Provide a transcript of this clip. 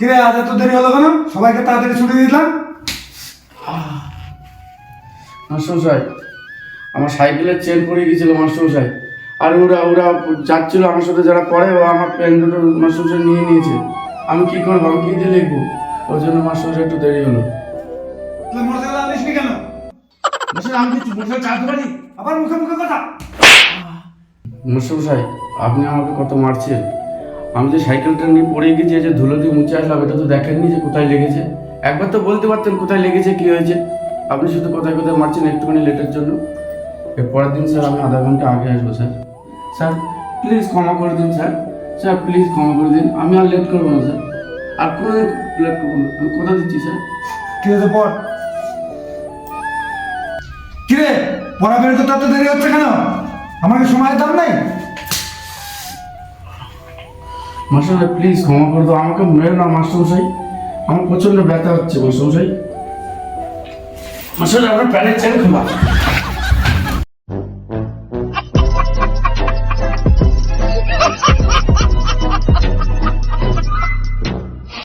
কিরে আজ এত দেরি হলো কেন? সবাইকে তাড়াতাড়ি ছুটি দিলাম। মাস্টারমশাই আমার সাইকেলের চেন পড়ে গিয়েছিল মাস্টারমশাই। আর ওরা ওরা যাচ্ছিল আমার সাথে যারা পড়ে ও আমার পেন দুটো মাস্টারমশাই নিয়ে নিয়েছে। আমি কি করব আমি কি দিয়ে লিখব? ওই জন্য মাস্টারমশাই একটু দেরি হলো। মোটরসাইকেল আনিস কেন? মাস্টার আমি কি মোটরসাইকেল চালাতে পারি আবার মুখে মুখে কথা। মাস্টারমশাই আপনি আমাকে কত মারছেন? আমি যে সাইকেলটা নিয়ে পড়ে গেছি যে ধুলো দিয়ে মুছে আসলাম, এটা তো দেখেননি যে কোথায় লেগেছে। একবার তো বলতে পারতেন কোথায় লেগেছে, কি হয়েছে? আপনি শুধু কোথায় কোথায় মারছেন একটুখানি লেটের জন্য। এর পরের দিন স্যার আমি আধা ঘণ্টা আগে আসব, স্যার। স্যার প্লিজ ক্ষমা করে দিন, স্যার। স্যার প্লিজ ক্ষমা করে দিন। আমি আর লেট করব না, স্যার। আর কোনো লেট করব না। আমি কথা দিচ্ছি, স্যার। কিরে তো পড় কিরে পড়া বেরোতে তো এত দেরি হচ্ছে কেন? আমাকে সময় দাম নাই? মাস্টার প্লিজ ক্ষমা করে দাও। আমাকে মেরো না মাস্টারমশাই। আমার প্রচণ্ড ব্যথা হচ্ছে মাস্টারমশাই। মাস্টার আপনার প্যানের চেন খোলা